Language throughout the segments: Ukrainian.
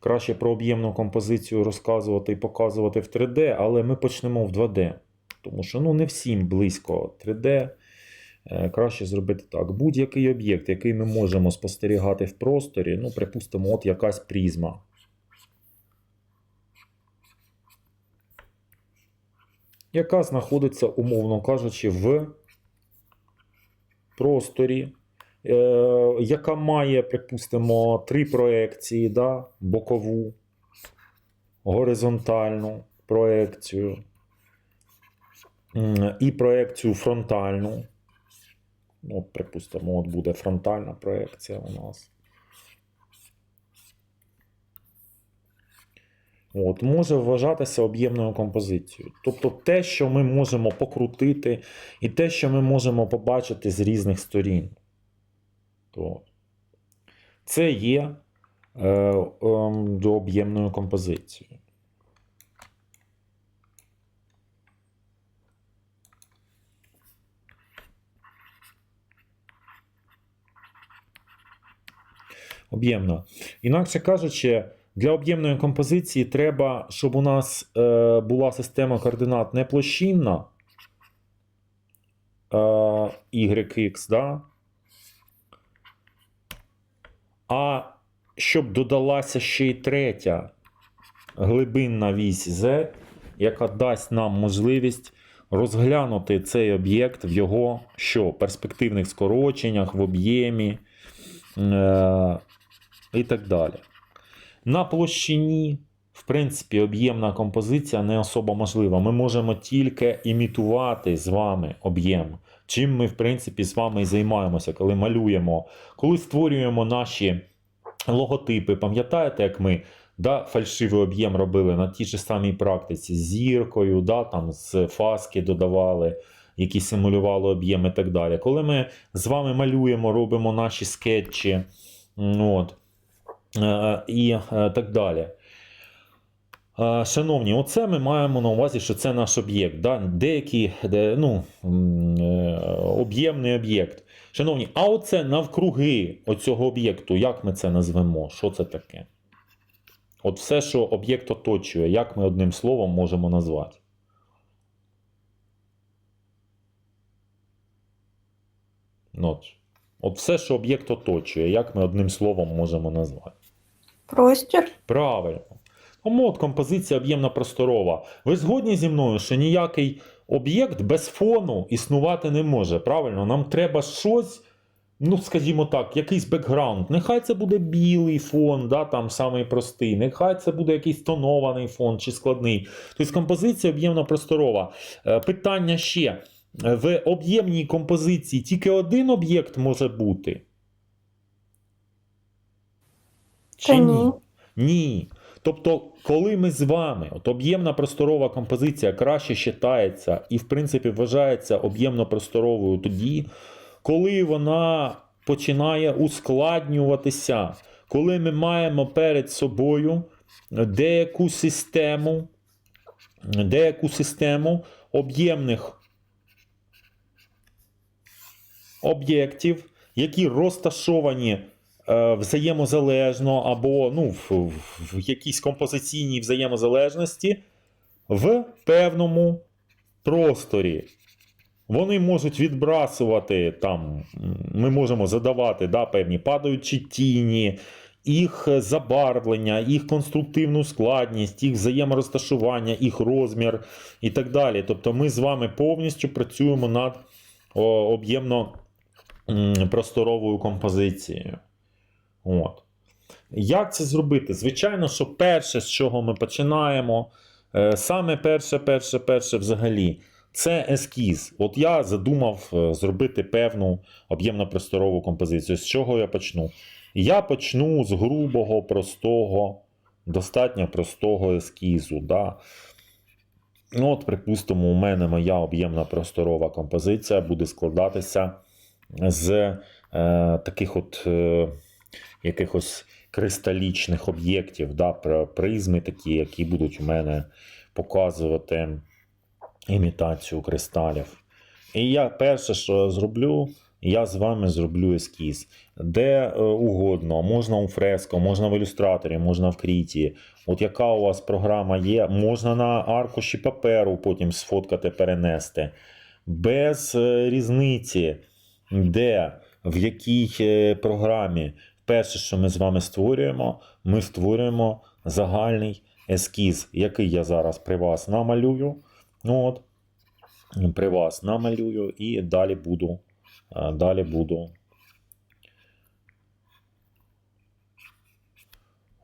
краще про об'ємну композицію розказувати і показувати в 3D, але ми почнемо в 2D. Тому що ну, не всім близько 3D. Е, Краще зробити так. Будь-який об'єкт, який ми можемо спостерігати в просторі, ну, припустимо, от якась призма. Яка знаходиться, умовно кажучи, в просторі, яка має, припустимо, три проекції, да? бокову, горизонтальну проекцію і проекцію фронтальну. Ну, припустимо, от буде фронтальна проекція у нас. От, може вважатися об'ємною композицією. Тобто те, що ми можемо покрутити, і те, що ми можемо побачити з різних сторін. То це є е, е, до об'ємною композицією. Об'ємна. Інакше кажучи, для об'ємної композиції треба, щоб у нас е, була система координат не площинна е, YX, да? А щоб додалася ще й третя глибинна вісь Z, яка дасть нам можливість розглянути цей об'єкт в його що, перспективних скороченнях, в об'ємі е, і так далі. На площині, в принципі, об'ємна композиція не особо можлива. Ми можемо тільки імітувати з вами об'єм. Чим ми, в принципі, з вами і займаємося, коли малюємо, коли створюємо наші логотипи. Пам'ятаєте, як ми да, фальшивий об'єм робили на тій ж самій практиці з зіркою, да, там, з фаски додавали, які симулювали об'єм і так далі. Коли ми з вами малюємо, робимо наші скетчі. От, е, і е, так далі. Шановні, оце ми маємо на увазі, що це наш об'єкт. Да? Деякий де, ну, е, об'ємний об'єкт. Шановні, а оце навкруги оцього об'єкту, як ми це назвемо? Що це таке? От все, що об'єкт оточує, як ми одним словом можемо назвати? От. От все, що об'єкт оточує, як ми одним словом можемо назвати? Простір. Правильно. Тому от композиція об'ємна просторова. Ви згодні зі мною, що ніякий об'єкт без фону існувати не може. Правильно? Нам треба щось, ну, скажімо так, якийсь бекграунд. Нехай це буде білий фон, да, там самий простий, нехай це буде якийсь тонований фон чи складний. Тобто композиція об'ємна просторова. Е, Питання ще. В об'ємній композиції тільки один об'єкт може бути? Та ні. Ні. Тобто, коли ми з вами, от об'ємна просторова композиція краще читається і, в принципі, вважається об'ємно-просторовою тоді, коли вона починає ускладнюватися, коли ми маємо перед собою деяку систему, деяку систему об'ємних об'єктів, які розташовані взаємозалежно або ну, в, в, в якійсь композиційній взаємозалежності в певному просторі. Вони можуть відбрасувати там, ми можемо задавати да, певні падаючі тіні, їх забарвлення, їх конструктивну складність, їх взаєморозташування, їх розмір і так далі. Тобто ми з вами повністю працюємо над об'ємно просторовою композицією. От. Як це зробити? Звичайно, що перше, з чого ми починаємо, е, саме перше, перше, перше взагалі, це ескіз. От я задумав е, зробити певну об'ємно-просторову композицію. З чого я почну? Я почну з грубого, простого, достатньо простого ескізу. Да? Ну, от, припустимо, у мене моя об'ємна просторова композиція буде складатися з е, таких от е, якихось кристалічних об'єктів, да, призми такі, які будуть у мене показувати імітацію кристалів. І я перше, що зроблю, я з вами зроблю ескіз. Де е, угодно, можна у фреско, можна в ілюстраторі, можна в кріті. От яка у вас програма є, можна на аркуші паперу потім сфоткати, перенести. Без е, різниці, де, в якій е, програмі. Перше, що ми з вами створюємо, ми створюємо загальний ескіз, який я зараз при вас намалюю. Ну, от, при вас намалюю і далі буду. е, Далі буду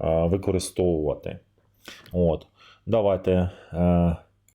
е, використовувати. От. Давайте е,